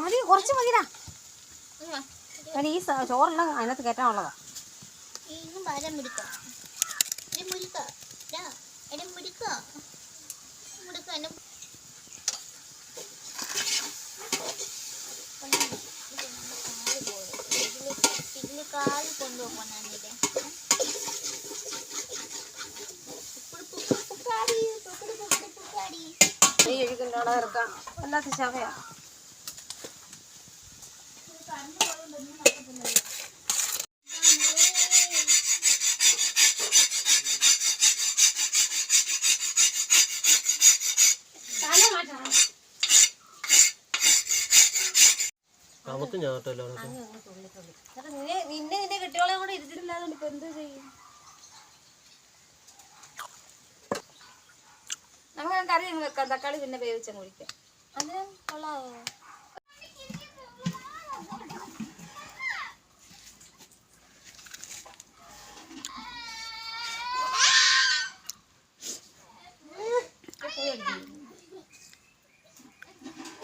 മതി കുറച്ച് മതിടാ. കാരണം ഈ ചോറെല്ലാം അതിനകത്ത് കയറ്റാനുള്ളതാ. വരം മുടുക്ക? മുടുക്ക എന്നെ കാൽ കൊണ്ടുപോകണേ പുക്കാടി പുക്കടി പുക്കടി പുക്കാടി ഈ എഴുകിന്റെ അവിടെ ഇറക്കാം വല്ലാത്ത ശവയാ നമുക്ക് ഞാട്ടല്ലോ. നിന്നെ നിന്നെ നിന്റെ കെട്ടിയോളെ കൂടെ ഇരുത്തിട്ടില്ലാതെ ഇപ്പൊ എന്ത് ചെയ്യും? ആ കറി വെക്കാം. തക്കാളി പിന്നെ വേവിച്ചങ്ങ് കുടിക്കാം അതിനും കൊള്ളാവോ?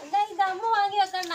എന്താ ഇത് അമ്മ വാങ്ങി വെക്കണ്ണ.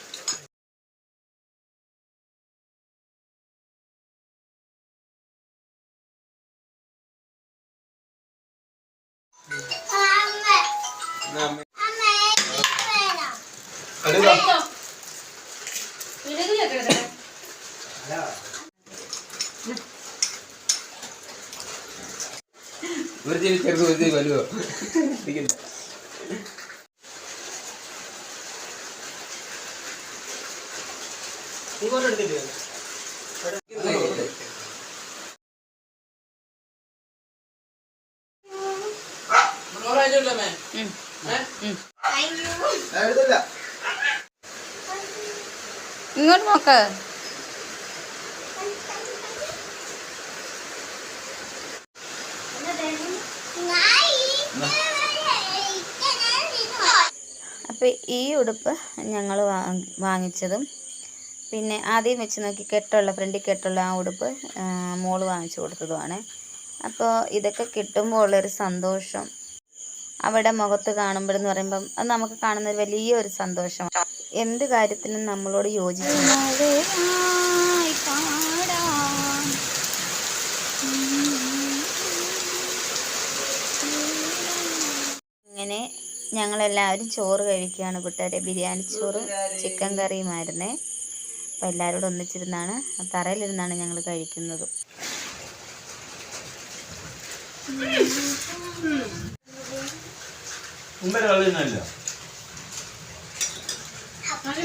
ഒരു ചെവി ചെറുത് ഒരു ചെവി വലുതോ ഇരിക്കണ്ട. നീ എടുത്തില്ലേ എടുത്തില്ല ഇങ്ങോട്ട് നോക്ക്. അപ്പോൾ ഈ ഉടുപ്പ് ഞങ്ങൾ വാങ്ങിച്ചതും പിന്നെ ആദ്യം വെച്ച് നോക്കി കെട്ടുള്ള ഫ്രണ്ടിൽ കെട്ടുള്ള ആ ഉടുപ്പ് മോൾ വാങ്ങിച്ചു കൊടുത്തതുമാണ്. അപ്പോൾ ഇതൊക്കെ കിട്ടുമ്പോൾ ഉള്ളൊരു സന്തോഷം. അവിടെ മുഖത്ത് കാണുമ്പോഴെന്ന് പറയുമ്പം അത് നമുക്ക് കാണുന്ന ഒരു വലിയൊരു സന്തോഷമാണ് എന്ത് കാര്യത്തിനും നമ്മളോട് യോജിച്ചു ഇങ്ങനെ ഞങ്ങളെല്ലാവരും ചോറ് കഴിക്കുകയാണ് കൂട്ടുകാരെ. ബിരിയാണി ചോറ് ചിക്കൻ കറിയുമായിരുന്നേ. അപ്പോൾ എല്ലാവരോടും ഒന്നിച്ചിരുന്നാണ് തറയിലിരുന്നാണ് ഞങ്ങൾ കഴിക്കുന്നത്. ഉമ്മ കളയുന്നല്ല അത്